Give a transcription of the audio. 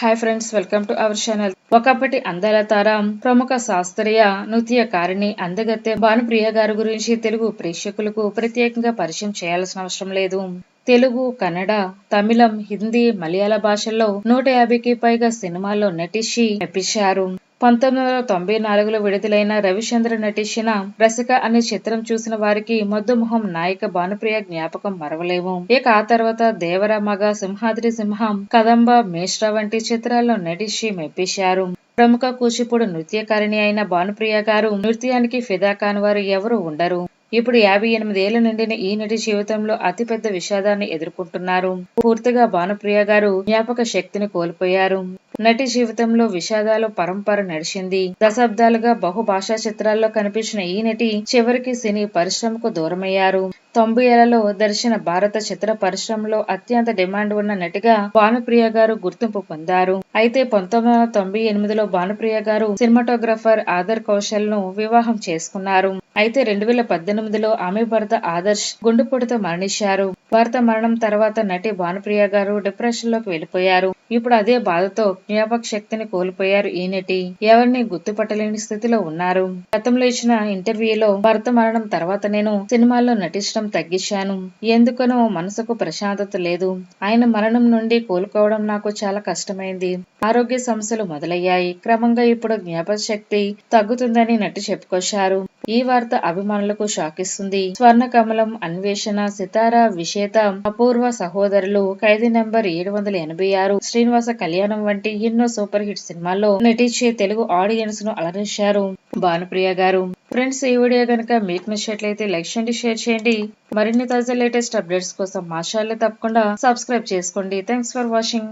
Hi friends welcome to our channel ఒకప్పటి అందాల తార ప్రముఖ శాస్త్రీయ నృత్యకారిణి అందగత్తె భానుప్రియ గారి గురించి తెలుగు ప్రేక్షకులకు ప్రత్యేకంగా పరిచయం చేయాల్సిన అవసరం లేదు. తెలుగు కన్నడ తమిళం హిందీ మలయాళ భాషల్లో నూట యాభైకి పైగా సినిమాల్లో నటించి మెప్పించారు. పంతొమ్మిది వందల తొంభై నాలుగులో విడుదలైన రవిచంద్ర నటించిన రసిక అనే చిత్రం చూసిన వారికి మొద్దుమొహం నాయిక భానుప్రియ జ్ఞాపకం మరవలేము ఇక ఆ తర్వాత దేవర మగ సింహాద్రి సింహం కదంబ మేష్ర వంటి చిత్రాల్లో నటించి మెప్పించారు. ప్రముఖ కూచిపూడి నృత్యకారిణి అయిన భానుప్రియ గారు నృత్యానికి ఫిదా కాని వారు ఎవరు ఉండరు. ఇప్పుడు యాభై ఎనిమిది ఏళ్ళ నిండిన ఈ నటి జీవితంలో అతిపెద్ద విషాదాన్ని ఎదుర్కొంటున్నారు. పూర్తిగా భానుప్రియ గారు జ్ఞాపక శక్తిని కోల్పోయారు. నటి జీవితంలో విషాదాలు పరంపర నడిచింది. దశాబ్దాలుగా బహుభాషా చిత్రాల్లో కనిపించిన ఈ నటి చివరికి సినీ పరిశ్రమకు దూరమయ్యారు. తొంభై ఏళ్ళలో దర్శన భారత చిత్ర పరిశ్రమలో అత్యంత డిమాండ్ ఉన్న నటిగా భానుప్రియ గారు గుర్తింపు పొందారు. అయితే పంతొమ్మిది వందల తొంభై ఎనిమిదిలో భానుప్రియ గారు సినిమాటోగ్రఫర్ ఆదర్ కౌశల్ను వివాహం చేసుకున్నారు. అయితే రెండు వేల పద్దెనిమిదిలో ఆమె భర్త ఆదర్శ్ గుండెపోటుతో మరణించారు. భర్త మరణం తర్వాత నటి భానుప్రియ గారు డిప్రెషన్లోకి వెళ్ళిపోయారు ఇప్పుడు అదే బాధతో జ్ఞాపక శక్తిని కోల్పోయారు ఈ నటి. ఎవరిని గుర్తుపట్టలేని స్థితిలో ఉన్నారు. గతంలో ఇచ్చిన ఇంటర్వ్యూలో భర్త మరణం తర్వాత నేను సినిమాల్లో నటించడం తగ్గించాను. ఎందుకనో మనసుకు ప్రశాంతత లేదు. ఆయన మరణం నుండి కోలుకోవడం నాకు చాలా కష్టమైంది. ఆరోగ్య సమస్యలు మొదలయ్యాయి. క్రమంగా ఇప్పుడు జ్ఞాపక శక్తి తగ్గుతుందని నటి చెప్పుకొచ్చారు. ఈ వార్త అభిమానులకు షాకిస్తుంది. స్వర్ణ కమలం అన్వేషణ సితార విషేత అపూర్వ సహోదరులు ఖైదీ నెంబర్ ఏడు వందల ఎనభై ఆరు శ్రీనివాస కళ్యాణం వంటి ఎన్నో సూపర్ హిట్ సినిమాల్లో నటించే తెలుగు ఆడియన్స్ను అలరించారు భానుప్రియ గారు. ఫ్రెండ్స్ ఈ వీడియో కనుక మీకు నచ్చినట్లయితే లైక్ చేయండి షేర్ చేయండి. మరిన్ని తాజా లేటెస్ట్ అప్డేట్స్ కోసం మా ఛానల్ తప్పకుండా సబ్స్క్రైబ్ చేసుకోండి. Thanks for watching.